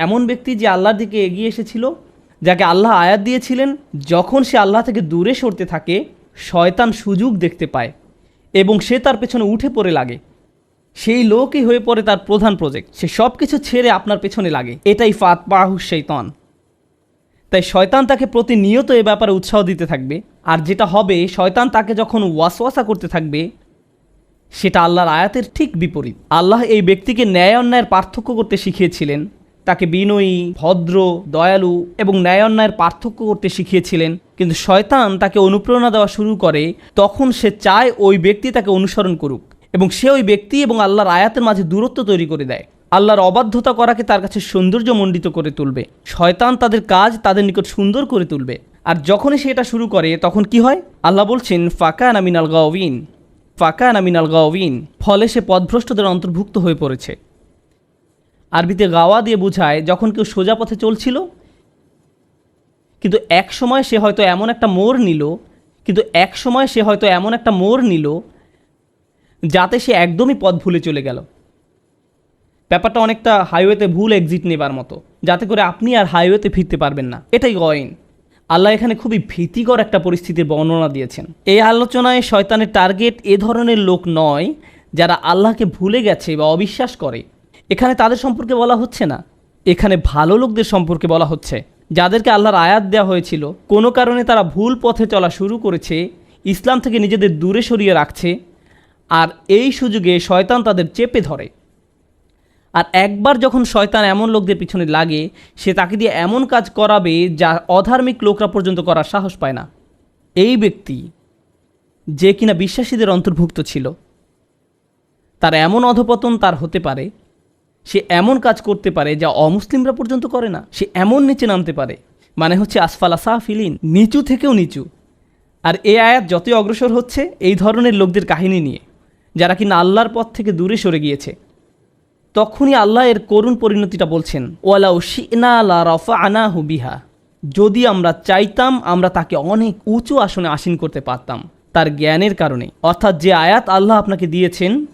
এমন ব্যক্তি যে আল্লাহর দিকে এগিয়ে এসেছিল, যাকে আল্লাহ আয়াত দিয়েছিলেন, যখন সে আল্লাহ থেকে দূরে সরতে থাকে, শয়তান সুযোগ দেখতে পায় এবং সে তার পেছনে উঠে পড়ে লাগে। সেই লোকই হয়ে পড়ে তার প্রধান প্রজেক্ট সে সব কিছু ছেড়ে আপনার পেছনে লাগে। এটাই ফাত বাহু শৈতান। তাই শয়তান তাকে প্রতিনিয়ত এ ব্যাপারে উৎসাহ দিতে থাকবে। আর যেটা হবে, শয়তান তাকে যখন ওয়াসওয়াসা করতে থাকবে, সেটা আল্লাহর আয়াতের ঠিক বিপরীত। আল্লাহ এই ব্যক্তিকে ন্যায় অন্যায়ের পার্থক্য করতে শিখিয়েছিলেন। তাকে বিনয়ী, ভদ্র, দয়ালু এবং ন্যায় অন্যায়ের পার্থক্য করতে শিখিয়েছিলেন। কিন্তু শয়তান তাকে অনুপ্রেরণা দেওয়া শুরু করে, তখন সে চায় ওই ব্যক্তি তাকে অনুসরণ করুক এবং সে ওই ব্যক্তি এবং আল্লাহর আয়াতের মাঝে দূরত্ব তৈরি করে দেয়। আল্লাহর অবাধ্যতা করাকে তার কাছে সৌন্দর্যমণ্ডিত করে তুলবে। শয়তান তাদের কাজ তাদের নিকট সুন্দর করে তুলবে। আর যখনই সে এটা শুরু করে, তখন কি হয়? আল্লাহ বলছেন ফাঁকা নামিনাল গাওয়িন। ফাঁকা নামিনাল গাওয়িন। ফলে সে পদভ্রষ্টদের অন্তর্ভুক্ত হয়ে পড়েছে। আরবিতে গাওয়া দিয়ে বোঝায় যখন কেউ সোজা পথে চলছিল। কিন্তু এক সময় সে হয়তো এমন একটা মোড় নিল, কিন্তু এক সময় সে হয়তো এমন একটা মোড় নিল যাতে সে একদমই পথ ভুলে চলে গেল। ব্যাপারটা অনেকটা হাইওয়েতে ভুল এক্সিট নেবার মতো, যাতে করে আপনি আর হাইওয়েতে ফিরতে পারবেন না। এটাই গয়েন। আল্লাহ এখানে খুবই ভীতিকর একটা পরিস্থিতির বর্ণনা দিয়েছেন। এই আলোচনায় শয়তানের টার্গেট এ ধরনের লোক নয় যারা আল্লাহকে ভুলে গেছে বা অবিশ্বাস করে। এখানে তাদের সম্পর্কে বলা হচ্ছে না। এখানে ভালো লোকদের সম্পর্কে বলা হচ্ছে। যাদেরকে আল্লাহর আয়াত দেওয়া হয়েছিল, কোনো কারণে তারা ভুল পথে চলা শুরু করেছে, ইসলাম থেকে নিজেদের দূরে সরিয়ে রাখছে, আর এই সুযোগে শয়তান তাদের চেপে ধরে। আর একবার যখন শয়তান এমন লোকদের পিছনে লাগে, সে তাকে দিয়ে এমন কাজ করাবে যা অধার্মিক লোকরা পর্যন্ত করার সাহস পায় না। এই ব্যক্তি যে কিনা বিশ্বাসীদের অন্তর্ভুক্ত ছিল, তার এমন অধপতন তার হতে পারে সে এমন কাজ করতে পারে যা অমুসলিমরা পর্যন্ত করে না। সে এমন নিচে নামতে পারে। মানে হচ্ছে, আসফালা সাহফিলিন, নিচু থেকেও নিচু। আর এ আয়াত যতই অগ্রসর হচ্ছে, এই ধরনের লোকদের কাহিনী নিয়ে, যারা কিনা আল্লাহর পথ থেকে দূরে সরে গিয়েছে। তখনই আল্লাহ এর করুণ পরিণতিটা বলছেন, ওয়ালাউ শিনা লা রফা আনাহু বিহা। যদি আমরা চাইতাম, আমরা তাকে অনেক উঁচু আসনে আসীন করতে পারতাম, তার জ্ঞানের কারণে। অর্থাৎ যে আয়াত আল্লাহ আপনাকে দিয়েছেন,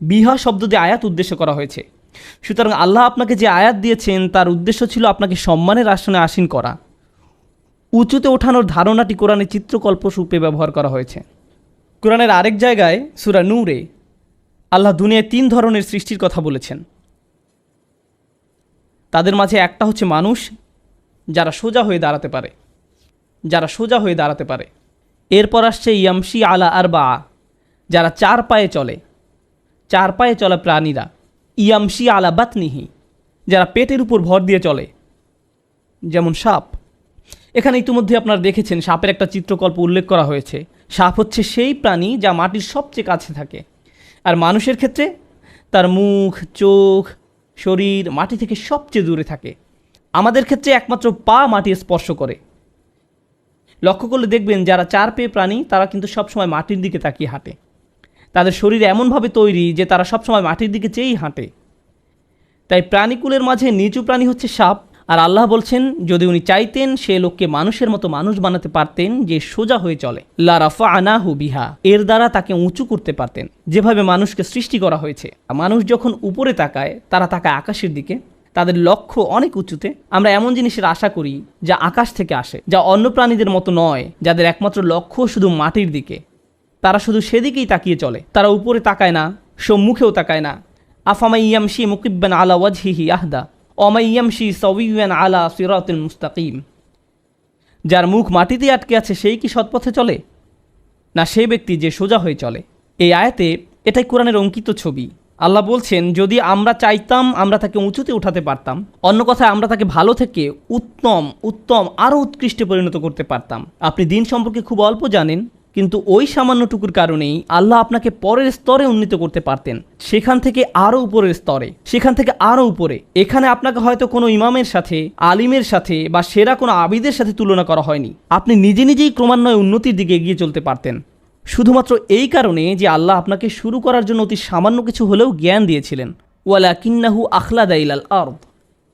বিহা শব্দ দিয়ে আয়াত উদ্দেশ্য করা হয়েছে। সুতরাং আল্লাহ আপনাকে যে আয়াত দিয়েছেন, তার উদ্দেশ্য ছিল আপনাকে সম্মানের আসনে আসীন করা। উঁচুতে ওঠানোর ধারণাটি কোরআনে চিত্রকল্প রূপে ব্যবহার করা হয়েছে। কোরআনের আরেক জায়গায়, সুরা নূরে, আল্লাহ দুনিয়ায় তিন ধরনের সৃষ্টির কথা বলেছেন। তাদের মাঝে একটা হচ্ছে মানুষ, যারা সোজা হয়ে দাঁড়াতে পারে। যারা সোজা হয়ে দাঁড়াতে পারে। এরপর আসছে ইয়ামশি আলা আর বা যারা চার পায়ে চলে। চার পায়ে চলা প্রাণীরা। ইয়ামশি আলা বাতনিহি, যারা পেটের উপর ভর দিয়ে চলে, যেমন সাপ। এখানে ইতিমধ্যে আপনারা দেখেছেন সাপের একটা চিত্রকল্প উল্লেখ করা হয়েছে। সাপ হচ্ছে সেই প্রাণী যা মাটির সবচেয়ে কাছে থাকে। আর মানুষের ক্ষেত্রে তার মুখ, চোখ, শরীর মাটি থেকে সবচেয়ে দূরে থাকে। আমাদের ক্ষেত্রে একমাত্র পা মাটি স্পর্শ করে। লক্ষ্য করলে দেখবেন যারা চার পেয়ে প্রাণী, তারা কিন্তু সবসময় মাটির দিকে তাকিয়ে হাঁটে। তাদের শরীর এমনভাবে তৈরি যে তারা সবসময় মাটির দিকে চেয়েই হাঁটে। তাই প্রাণীকুলের মাঝে নিচু প্রাণী হচ্ছে সাপ। আর আল্লাহ বলছেন, যদি উনি চাইতেন, সে লোককে মানুষের মতো মানুষ বানাতে পারতেন যে সোজা হয়ে চলে। লারাফা আনাহু বিহা, এর দ্বারা তাকে উঁচু করতে পারতেন। যেভাবে মানুষকে সৃষ্টি করা হয়েছে। মানুষ যখন উপরে তাকায়, তারা তাকায় আকাশের দিকে। তাদের লক্ষ্য অনেক উঁচুতে। আমরা এমন জিনিসের আশা করি, যা আকাশ থেকে আসে, যা অন্য প্রাণীদের মতো নয়, যাদের একমাত্র লক্ষ্য শুধু মাটির দিকে। তারা শুধু সেদিকেই তাকিয়ে চলে। তারা উপরে তাকায় না, সম্মুখেও তাকায় না। আফামাই ইয়ামশি মুকিব্বান আলা ওয়াজহিহি আহদা অমাইয়ামশি সবিয়ান আলা সিরাতুল মুস্তাকিম। যার মুখ মাটিতে আটকে আছে, সেই কি সৎপথে চলে? না সেই ব্যক্তি যে সোজা হয়ে চলে। এই আয়াতে এটাই কোরআনের অঙ্কিত ছবি। আল্লাহ বলছেন, যদি আমরা চাইতাম, আমরা তাকে উঁচুতে উঠাতে পারতাম। অন্য কথায়, আমরা তাকে ভালো থেকে উত্তম উত্তম, আরও উৎকৃষ্টে পরিণত করতে পারতাম। আপনি দিন সম্পর্কে খুব অল্প জানেন কিন্তু ওই সামান্যটুকুর কারণেই আল্লাহ আপনাকে পরের স্তরে উন্নীত করতে পারতেন। সেখান থেকে আরও উপরের স্তরে, সেখান থেকে আরও উপরে। এখানে আপনাকে হয়তো কোনো ইমামের সাথে, আলিমের সাথে বা সেরা কোনো আবিদের সাথে তুলনা করা হয়নি। আপনি নিজে নিজেই ক্রমান্বয়ে উন্নতির দিকে এগিয়ে চলতে পারতেন। শুধুমাত্র এই কারণে যে আল্লাহ আপনাকে শুরু করার জন্য অতি সামান্য কিছু হলেও জ্ঞান দিয়েছিলেন। ওয়ালা কিন্নাহু আখলাদাইলাল আর্দ।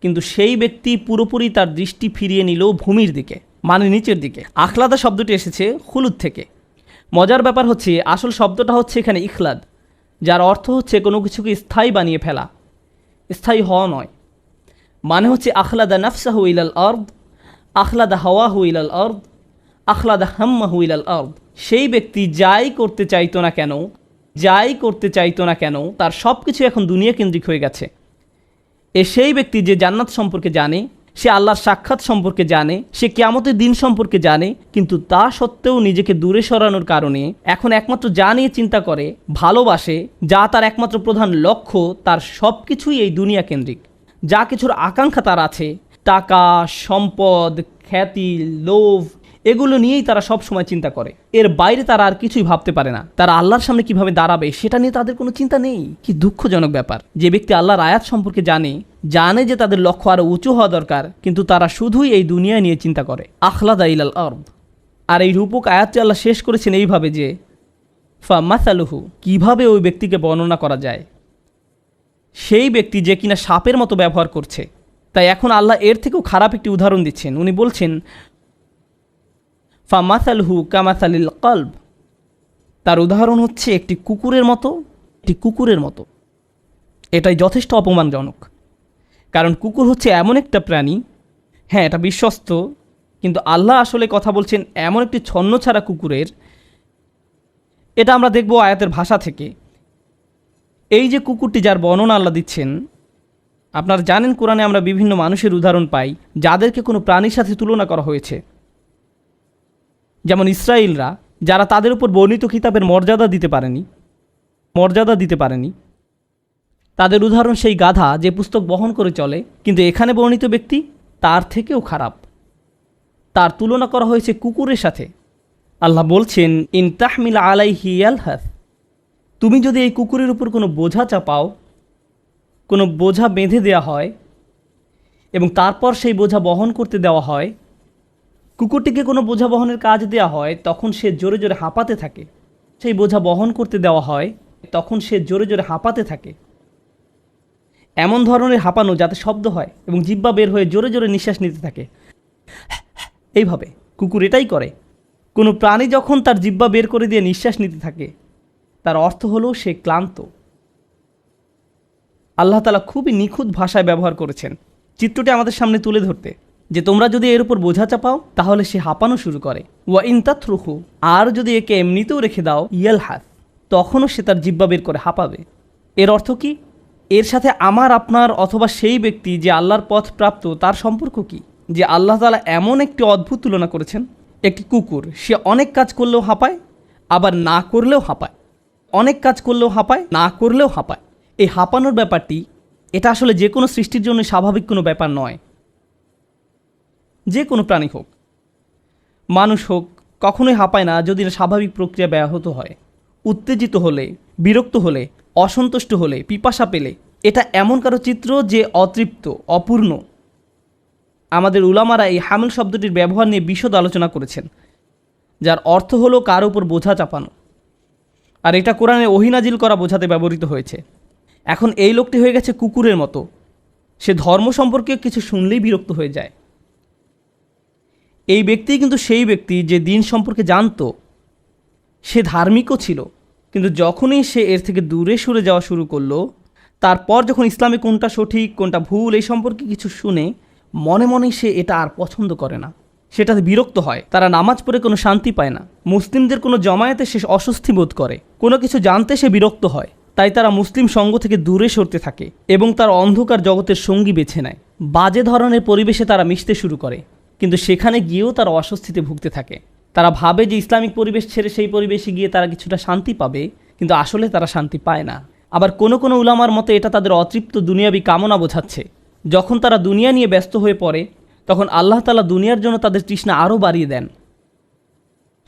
কিন্তু সেই ব্যক্তি পুরোপুরি তার দৃষ্টি ফিরিয়ে নিল ভূমির দিকে মানে নিচের দিকে। আখলাদা শব্দটি এসেছে হুলুদ থেকে। মজার ব্যাপার হচ্ছে, আসল শব্দটা হচ্ছে এখানে ইখলাদ, যার অর্থ হচ্ছে কোনো কিছুকে স্থায়ী বানিয়ে ফেলা, স্থায়ী হওয়া নয়। মানে হচ্ছে, আখলাদা নাফসাহু ইলাল আর্দ, আখলাদা হাওয়াহু ইলাল আর্দ, আখলাদা হাম্মাহু ইলাল আর্দ। সেই ব্যক্তি যাই করতে চাইতো না কেন, যাই করতে চাইতো না কেন, তার সব কিছু এখন দুনিয়া কেন্দ্রিক হয়ে গেছে। এ সেই ব্যক্তি যে জান্নাত সম্পর্কে জানে সে আল্লাহর সাক্ষাৎ সম্পর্কে জানে, সে কেয়ামতের দিন সম্পর্কে জানে, কিন্তু তা সত্ত্বেও নিজেকে দূরে সরানোর কারণে এখন একমাত্র যা নিয়ে চিন্তা করে, ভালোবাসে, যা তার একমাত্র প্রধান লক্ষ্য, তার সব কিছুই এই দুনিয়া কেন্দ্রিক। যা কিছুর আকাঙ্ক্ষা তার আছে, টাকা, সম্পদ, খ্যাতি, লোভ এগুলো নিয়েই তারা সব সময় চিন্তা করে। এর বাইরে তারা আর কিছুই ভাবতে পারে না। তারা আল্লাহর সামনে কীভাবে দাঁড়াবে, সেটা নিয়ে তাদের কোনো চিন্তা নেই। কি দুঃখজনক ব্যাপার। যে ব্যক্তি আল্লাহর আয়াত সম্পর্কে জানে জানে যে তাদের লক্ষ্য আরও উঁচু হওয়া দরকার, কিন্তু তারা শুধুই এই দুনিয়া নিয়ে চিন্তা করে। আখলাদা ইলাল আর্দ। আর এই রূপক আয়াতটি আল্লাহ শেষ করেছেন এইভাবে যে, ফা মাসালুহু, কীভাবে ওই ব্যক্তিকে বর্ণনা করা যায়? সেই ব্যক্তি যে কিনা সাপের মতো ব্যবহার করছে। তাই এখন আল্লাহ এর থেকেও খারাপ একটি উদাহরণ দিচ্ছেন। উনি বলছেন ফামাসালহু কামাসালিল কলব। তার উদাহরণ হচ্ছে একটি কুকুরের মতো, একটি কুকুরের মতো। এটাই যথেষ্ট অপমানজনক। কারণ কুকুর হচ্ছে এমন একটা প্রাণী হ্যাঁ এটা বিশ্বস্ত, কিন্তু আল্লাহ আসলে কথা বলছেন এমন একটি ছন্ন ছাড়া কুকুরের। এটা আমরা দেখব আয়াতের ভাষা থেকে। এই যে কুকুরটি যার বর্ণনা আল্লাহ দিচ্ছেন, আপনারা জানেন কোরআনে আমরা বিভিন্ন মানুষের উদাহরণ পাই, যাদেরকে কোনো প্রাণীর সাথে তুলনা করা হয়েছে। যেমন ইসরায়েলরা, যারা তাদের উপর বর্ণিত কিতাবের মর্যাদা দিতে পারেনি, মর্যাদা দিতে পারেনি। তাদের উদাহরণ সেই গাধা যে পুস্তক বহন করে চলে, কিন্তু এখানে বর্ণিত ব্যক্তি তার থেকেও খারাপ। তার তুলনা করা হয়েছে কুকুরের সাথে। আল্লাহ বলছেন, ইন তাহমিল আলাই হিয়াল হাস তুমি যদি এই কুকুরের উপর কোনো বোঝা চাপাও, কোনো বোঝা বেঁধে দেওয়া হয় এবং তারপর সেই বোঝা বহন করতে দেওয়া হয় কুকুরটিকে কোনো বোঝা বহনের কাজ দেওয়া হয়, তখন সে জোরে জোরে হাঁপাতে থাকে। সেই বোঝা বহন করতে দেওয়া হয়, তখন সে জোরে জোরে হাঁপাতে থাকে। এমন ধরনের হাঁপানো যাতে শব্দ হয় এবং জিব্বা বের হয়ে জোরে জোরে নিঃশ্বাস নিতে থাকে। এইভাবে কুকুর এটাই করে। কোনো প্রাণী যখন তার জিব্বা বের করে দিয়ে নিঃশ্বাস নিতে থাকে, তার অর্থ হলো সে ক্লান্ত। আল্লাহ তালা খুবই নিখুঁত ভাষায় ব্যবহার করেছেন। চিত্রটি আমাদের সামনে তুলে ধরতে। যে তোমরা যদি এর উপর বোঝা চাপাও, তাহলে সে হাঁপানো শুরু করে। ওয়া ইনতাথ্রুহু আর যদি একে এমনিতেও রেখে দাও ইয়াল হাত তখনও সে তার জিব্বা বের করে হাঁপাবে। এর অর্থ কি? এর সাথে আমার, আপনার অথবা সেই ব্যক্তি যে আল্লাহর পথ প্রাপ্ত, তার সম্পর্ক কি? যে আল্লাহ তালা এমন একটি অদ্ভুত তুলনা করেছেন, একটি কুকুর, সে অনেক কাজ করলেও হাঁপায়, আবার না করলেও হাঁপায়। অনেক কাজ করলেও হাঁপায়, না করলেও হাঁপায়। এই হাঁপানোর ব্যাপারটি, এটা আসলে যে কোনো সৃষ্টির জন্য স্বাভাবিক কোনো ব্যাপার নয়। যে কোনো প্রাণী হোক। মানুষ হোক, কখনোই হাঁপায় না যদি না স্বাভাবিক প্রক্রিয়া ব্যাহত হয়। উত্তেজিত হলে, বিরক্ত হলে, অসন্তুষ্ট হলে, পিপাসা পেলে, এটা এমন কারও চিত্র যে অতৃপ্ত, অপূর্ণ। আমাদের উলামারা এই হামিল শব্দটির ব্যবহার নিয়ে বিশদ আলোচনা করেছেন, যার অর্থ হলো কার উপর বোঝা চাপানো। আর এটা কোরআনে ওহিনাজিল করা বোঝাতে ব্যবহৃত হয়েছে। এখন এই লোকটি হয়ে গেছে কুকুরের মতো। সে ধর্ম সম্পর্কে কিছু শুনলেই বিরক্ত হয়ে যায়। এই ব্যক্তি কিন্তু সেই ব্যক্তি যে দিন সম্পর্কে জানতো। সে ধার্মিকও ছিল, কিন্তু যখনই সে এর থেকে দূরে সরে যাওয়া শুরু করল, তারপর যখন ইসলামে কোনটা সঠিক, কোনটা ভুল এই সম্পর্কে কিছু শুনে মনে মনে সে এটা আর পছন্দ করে না। সেটাতে বিরক্ত হয়, তারা নামাজ পড়ে কোনো শান্তি পায় না। মুসলিমদের কোনো জমায়েতে সে অস্বস্তি বোধ করে। কোনো কিছু জানতে সে বিরক্ত হয়, তাই তারা মুসলিম সঙ্গ থেকে দূরে সরতে থাকে এবং তার অন্ধকার জগতের সঙ্গী বেছে নেয়। বাজে ধরনের পরিবেশে তারা মিশতে শুরু করে। কিন্তু সেখানে গিয়েও তারা অস্বস্তিতে ভুগতে থাকে। তারা ভাবে যে ইসলামিক পরিবেশ ছেড়ে সেই পরিবেশে গিয়ে তারা কিছুটা শান্তি পাবে, কিন্তু আসলে তারা শান্তি পায় না। আবার কোনো কোনো উলামার মতে এটা তাদের অতৃপ্ত দুনিয়াবি কামনা বোঝাচ্ছে। যখন তারা দুনিয়া নিয়ে ব্যস্ত হয়ে পড়ে, তখন আল্লাহ তালা দুনিয়ার জন্য তাদের তৃষ্ণা আরও বাড়িয়ে দেন।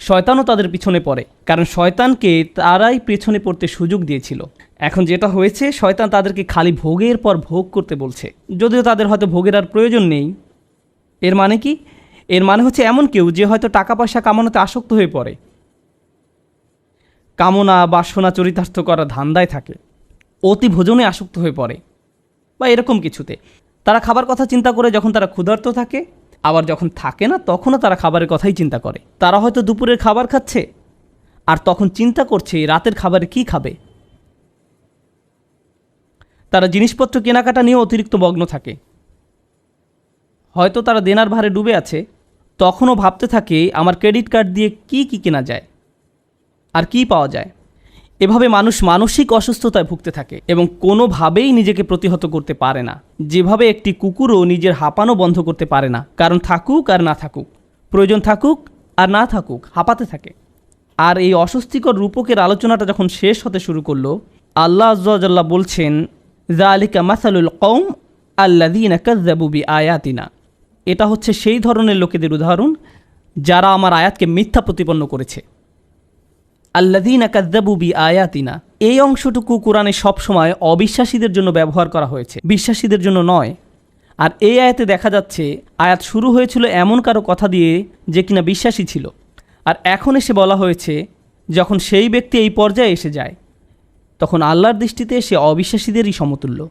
শয়তানও তাদের পিছনে পড়ে, কারণ শয়তানকে তারাই পেছনে পড়তে সুযোগ দিয়েছিল। এখন যেটা হয়েছে, শয়তান তাদেরকে খালি ভোগের পর ভোগ করতে বলছে। যদিও তাদের হয়তো ভোগের আর প্রয়োজন নেই এর মানে কি? এর মানে হচ্ছে এমন কেউ যে হয়তো টাকা পয়সা কামানোতে আসক্ত হয়ে পড়ে। কামনা, বাসনা, চরিতার্থ করা ধান্দায় থাকে। অতি ভোজনে আসক্ত হয়ে পড়ে। বা এরকম কিছুতে। তারা খাবার কথা চিন্তা করে যখন তারা ক্ষুধার্ত থাকে, আবার যখন থাকে না, তখনও তারা খাবারের কথাই চিন্তা করে। তারা হয়তো দুপুরের খাবার খাচ্ছে, আর তখন চিন্তা করছে রাতের খাবারে কি খাবে। তারা জিনিসপত্র কেনাকাটা নিয়েও অতিরিক্ত মগ্ন থাকে। হয়তো তারা দেনার ভারে ডুবে আছে, তখনও ভাবতে থাকে আমার ক্রেডিট কার্ড দিয়ে কি কি কেনা যায় আর কি পাওয়া যায়। এভাবে মানুষ মানসিক অসুস্থতায় ভুগতে থাকে এবং কোনোভাবেই নিজেকে প্রতিহত করতে পারে না। যেভাবে একটি কুকুরও নিজের হাঁপানো বন্ধ করতে পারে না, কারণ থাকুক আর না থাকুক, প্রয়োজন থাকুক আর না থাকুক, হাঁপাতে থাকে। আর এই অস্বস্তিকর রূপকের আলোচনাটা যখন শেষ হতে শুরু করল, আল্লাহ আজ্লাহ বলছেন জা আলিকা মাসালুল কৌম আল্লাদিনা কাজ্জাবুবি আয়াতিনা এটা হচ্ছে সেই ধরনের লোকেদের উদাহরণ যারা আমার আয়াতকে মিথ্যা প্রতিপন্ন করেছে। আল্লাদিন কাদ্দাবুবি আয়াতিনা এই অংশটুকু কোরআনে সবসময় অবিশ্বাসীদের জন্য ব্যবহার করা হয়েছে। বিশ্বাসীদের জন্য নয়। আর এই আয়াতে দেখা যাচ্ছে, আয়াত শুরু হয়েছিল এমন কারও কথা দিয়ে যে কিনা বিশ্বাসী ছিল। আর এখন এসে বলা হয়েছে, যখন সেই ব্যক্তি এই পর্যায়ে এসে যায়, তখন আল্লাহর দৃষ্টিতে সে অবিশ্বাসীদেরই সমতুল্য।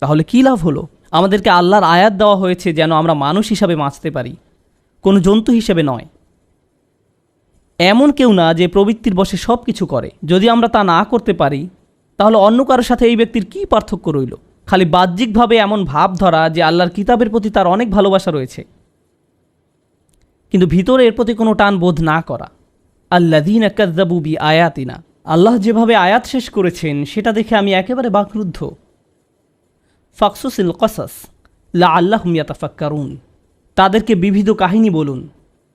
তাহলে কী লাভ হলো? আমাদেরকে আল্লাহর আয়াত দেওয়া হয়েছে যেন আমরা মানুষ হিসাবে বাঁচতে পারি, কোনো জন্তু হিসেবে নয়। এমন কেউ না যে প্রবৃত্তির বসে সব কিছু করে। যদি আমরা তা না করতে পারি, তাহলে অন্য কারোর সাথে এই ব্যক্তির কী পার্থক্য রইল? খালি বাহ্যিকভাবে এমন ভাব ধরা যে আল্লাহর কিতাবের প্রতি তার অনেক ভালোবাসা রয়েছে। কিন্তু ভিতরে এর প্রতি কোনো টান বোধ না করা। আল্লাদিন কাজ্জাবুবি আয়াতিনা আল্লাহ যেভাবে আয়াত শেষ করেছেন, সেটা দেখে আমি একেবারে বাকরুদ্ধ। ফাকসুসিল কসাস লা আল্লাহ মিয়াতাফাক্কারুন তাদেরকে বিবিধ কাহিনী বলুন,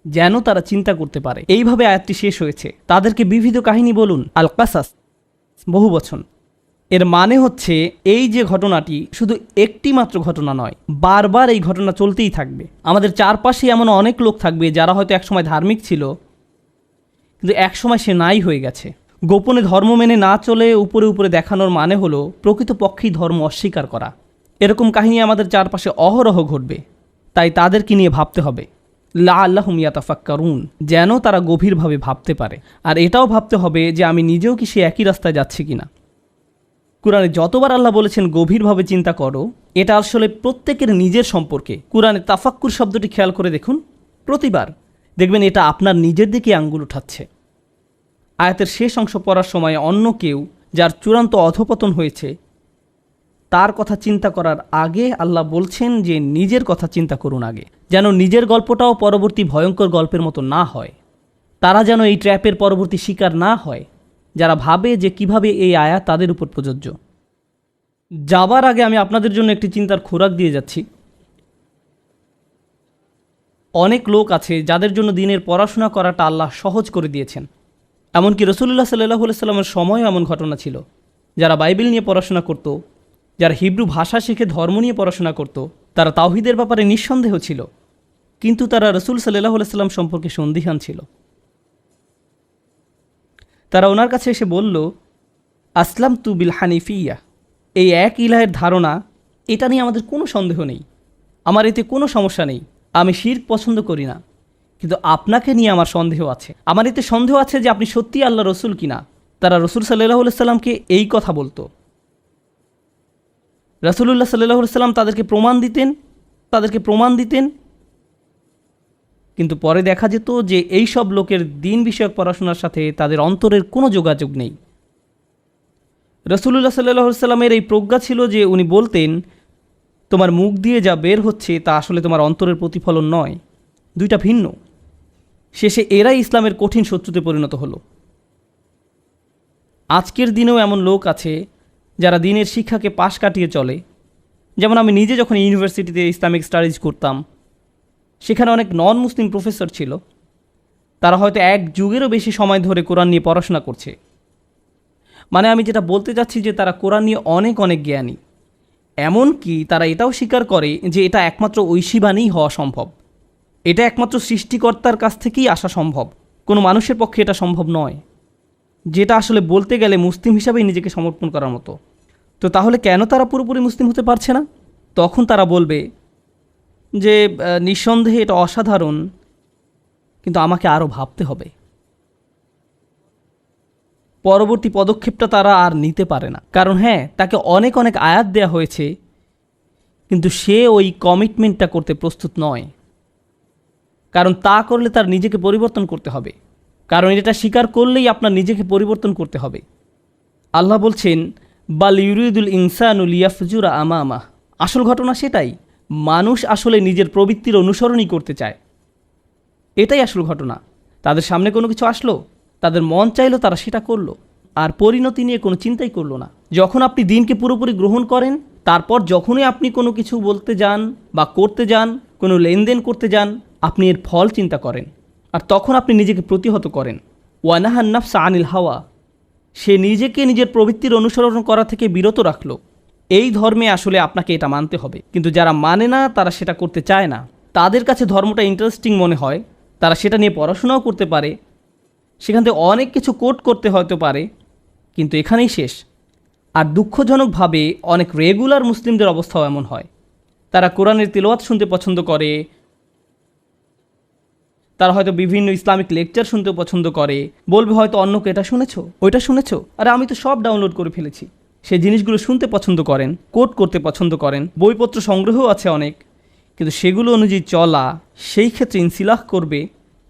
যেন তারা চিন্তা করতে পারে। এইভাবে আয়াতটি শেষ হয়েছে। তাদেরকে বিবিধ কাহিনী বলুন, আল কাসাস, বহু বচন। এর মানে হচ্ছে, এই যে ঘটনাটি শুধু একটি মাত্র ঘটনা নয়, বারবার এই ঘটনা চলতেই থাকবে। আমাদের চারপাশে এমন অনেক লোক থাকবে, যারা হয়তো একসময় ধার্মিক ছিল, কিন্তু একসময় সে নাই হয়ে গেছে। গোপনে ধর্ম মেনে না চলে উপরে উপরে দেখানোর মানে হলো, প্রকৃতপক্ষেই ধর্ম অস্বীকার করা। এরকম কাহিনী আমাদের চারপাশে অহরহ ঘটবে। তাই তাদেরকে নিয়ে ভাবতে হবে। লা আল্লাহ মিয়াতাফাক্কারুন যেন তারা গভীরভাবে ভাবতে পারে। আর এটাও ভাবতে হবে যে আমি নিজেও কি সে একই রাস্তায় যাচ্ছি কিনা। কোরআনে যতবার আল্লাহ বলেছেন, গভীরভাবে চিন্তা করো, এটা আসলে প্রত্যেকের নিজের সম্পর্কে। কোরআনে তাফাক্কুর শব্দটি খেয়াল করে দেখুন। প্রতিবার দেখবেন এটা আপনার নিজের দিকে আঙ্গুল উঠাচ্ছে। আয়াতের শেষ অংশ পড়ার সময় অন্য কেউ যার চূড়ান্ত অধপতন হয়েছে তার কথা চিন্তা করার আগে আল্লাহ বলছেন যে নিজের কথা চিন্তা করুন আগে, যেন নিজের গল্পটাও পরবর্তী ভয়ঙ্কর গল্পের মতো না হয়। তারা যেন এই ট্র্যাপের পরবর্তী শিকার না হয়, যারা ভাবে যে কীভাবে এই আয়া তাদের উপর প্রযোজ্য। যাবার আগে আমি আপনাদের জন্য একটি চিন্তার খোরাক দিয়ে যাচ্ছি। অনেক লোক আছে যাদের জন্য দিনের পড়াশোনা করাটা আল্লাহ সহজ করে দিয়েছেন। এমনকি রসুল্লাহ সাল্লাহ সাল্লামের সময়ও এমন ঘটনা ছিল। যারা বাইবেল নিয়ে পড়াশোনা করত যারা হিব্রু ভাষা শিখে ধর্ম নিয়ে পড়াশোনা করত, তারা তাওহিদের ব্যাপারে নিঃসন্দেহ ছিল। কিন্তু তারা রসুল সাল্লাহ সাল্লাম সম্পর্কে সন্দিহান ছিল। তারা ওনার কাছে এসে বলল আসলাম তু বিল হানিফিয়া। এই এক ইলাহের ধারণা, এটা নিয়ে আমাদের কোনো সন্দেহ নেই। আমার এতে কোনো সমস্যা নেই। আমি শির পছন্দ করি না। কিন্তু আপনাকে নিয়ে আমার সন্দেহ আছে। আমার এতে সন্দেহ আছে যে আপনি সত্যি আল্লাহ রসুল কিনা। তারা রসুল সাল্লাহ সাল্লামকে এই কথা বলতো। রসুল্লাহ সাল্লাহ সাল্লাম তাদেরকে প্রমাণ দিতেন, তাদেরকে প্রমাণ দিতেন। কিন্তু পরে দেখা যেত যে এই সব লোকের দিন বিষয়ক পড়াশোনার সাথে তাদের অন্তরের কোনো যোগাযোগ নেই। রসুল্লাহ সাল্লাহ সাল্লামের এই প্রজ্ঞা ছিল যে উনি বলতেন, তোমার মুখ দিয়ে যা বের হচ্ছে তা আসলে তোমার অন্তরের প্রতিফলন নয়, দুইটা ভিন্ন। শেষে এরাই ইসলামের কঠিন শত্রুতে পরিণত হলো। আজকের দিনেও এমন লোক আছে যারা দিনের শিক্ষাকে পাশ কাটিয়ে চলে। যেমন আমি নিজে যখন ইউনিভার্সিটিতে ইসলামিক স্টাডিজ করতাম, সেখানে অনেক নন মুসলিম প্রফেসর ছিল। তারা হয়তো এক যুগেরও বেশি সময় ধরে কোরআন নিয়ে পড়াশোনা করছে। মানে আমি যেটা বলতে চাচ্ছি যে তারা কোরআন নিয়ে অনেক অনেক জ্ঞানী। এমনকি তারা এটাও স্বীকার করে যে এটা একমাত্র ঐশীবাণীই হওয়া সম্ভব। এটা একমাত্র সৃষ্টিকর্তার কাছ থেকেই আসা সম্ভব। কোনো মানুষের পক্ষে এটা সম্ভব নয়। যেটা আসলে বলতে গেলে মুসলিম হিসাবেই নিজেকে সমর্পণ করার মতো। তো তাহলে কেন তারা পুরোপুরি মুসলিম হতে পারছে না? তখন তারা বলবে যে নিঃসন্দেহে এটা অসাধারণ, কিন্তু আমাকে আরও ভাবতে হবে। পরবর্তী পদক্ষেপটা তারা আর নিতে পারে না। কারণ হ্যাঁ তাকে অনেক অনেক আয়াত দেয়া হয়েছে, কিন্তু সে ওই কমিটমেন্টটা করতে প্রস্তুত নয়। কারণ তা করলে তার নিজেকে পরিবর্তন করতে হবে। কারণ এটা স্বীকার করলেই আপনার নিজেকে পরিবর্তন করতে হবে। আল্লাহ বলছেন, বাল ইউরিদুল ইনসানুল ইয়াফজুরা আমা আমা আসল ঘটনা সেটাই, মানুষ আসলে নিজের প্রবৃত্তির অনুসরণই করতে চায়। এটাই আসল ঘটনা। তাদের সামনে কোনো কিছু আসলো, তাদের মন চাইলো তারা সেটা করল, আর পরিণতি নিয়ে কোনো চিন্তাই করল না। যখন আপনি দিনকে পুরোপুরি গ্রহণ করেন, তারপর যখনই আপনি কোনো কিছু বলতে যান বা করতে যান, কোনো লেনদেন করতে যান, আপনি এর ফল চিন্তা করেন। আর তখন আপনি নিজেকে প্রতিহত করেন। ওয়ানাহান্নাফসা আনিল হাওয়া। সে নিজেকে নিজের প্রবৃত্তির অনুসরণ করা থেকে বিরত রাখল। এই ধর্মে আসলে আপনাকে এটা মানতে হবে। কিন্তু যারা মানে না, তারা সেটা করতে চায় না। তাদের কাছে ধর্মটা ইন্টারেস্টিং মনে হয়। তারা সেটা নিয়ে পড়াশোনাও করতে পারে। সেখান থেকে অনেক কিছু কোট করতে হয়তো পারে। কিন্তু এখানেই শেষ। আর দুঃখজনকভাবে অনেক রেগুলার মুসলিমদের অবস্থাও এমন হয়। তারা কোরআনের তেলোয়াত শুনতে পছন্দ করে তারা হয়তো বিভিন্ন ইসলামিক লেকচার শুনতে পছন্দ করে। বলবে হয়তো অন্যকে এটা শুনেছো, ওইটা শুনেছো। আর আমি তো সব ডাউনলোড করে ফেলেছি। সে জিনিসগুলো শুনতে পছন্দ করেন কোট করতে পছন্দ করেন, বইপত্র সংগ্রহও আছে অনেক। কিন্তু সেগুলো অনুযায়ী চলা, সেই ক্ষেত্রে ইনসিলাহ করবে,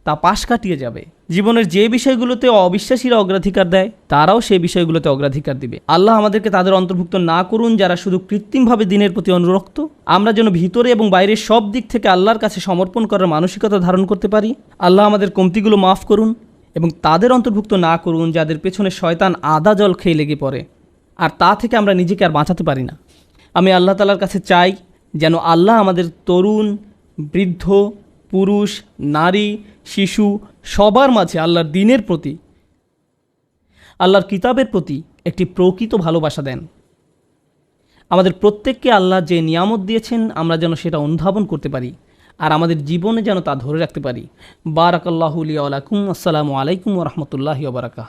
তা পাশ কাটিয়ে যাবে। জীবনের যে বিষয়গুলোতে অবিশ্বাসীরা অগ্রাধিকার দেয়, তারাও সেই বিষয়গুলোতে অগ্রাধিকার দিবে। আল্লাহ আমাদেরকে তাদের অন্তর্ভুক্ত না করুন যারা শুধু কৃত্রিমভাবে দিনের প্রতি অনুরক্ত। আমরা যেন ভিতরে এবং বাইরের সব দিক থেকে আল্লাহর কাছে সমর্পণ করার মানসিকতা ধারণ করতে পারি। আল্লাহ আমাদের কমতিগুলো মাফ করুন এবং তাদের অন্তর্ভুক্ত না করুন যাদের পেছনে শয়তান আদা জল খেয়ে লেগে পড়ে। আর তা থেকে আমরা নিজেকে আর বাঁচাতে পারি না। আমি আল্লাহ তালার কাছে চাই যেন আল্লাহ আমাদের তরুণ, বৃদ্ধ, পুরুষ, নারী শিশু সবার মাঝে আল্লাহর দিনের প্রতি, আল্লাহর কিতাবের প্রতি একটি প্রকৃত ভালোবাসা দেন। আমাদের প্রত্যেককে আল্লাহ যে নিয়ামত দিয়েছেন, আমরা যেন সেটা অনুধাবন করতে পারি আর আমাদের জীবনে যেন তা ধরে রাখতে পারি। বারাকাল্লাহুলিয়া আলাইকুম আসসালামু আলাইকুম রহমতুল্লাহি বারাকাহ।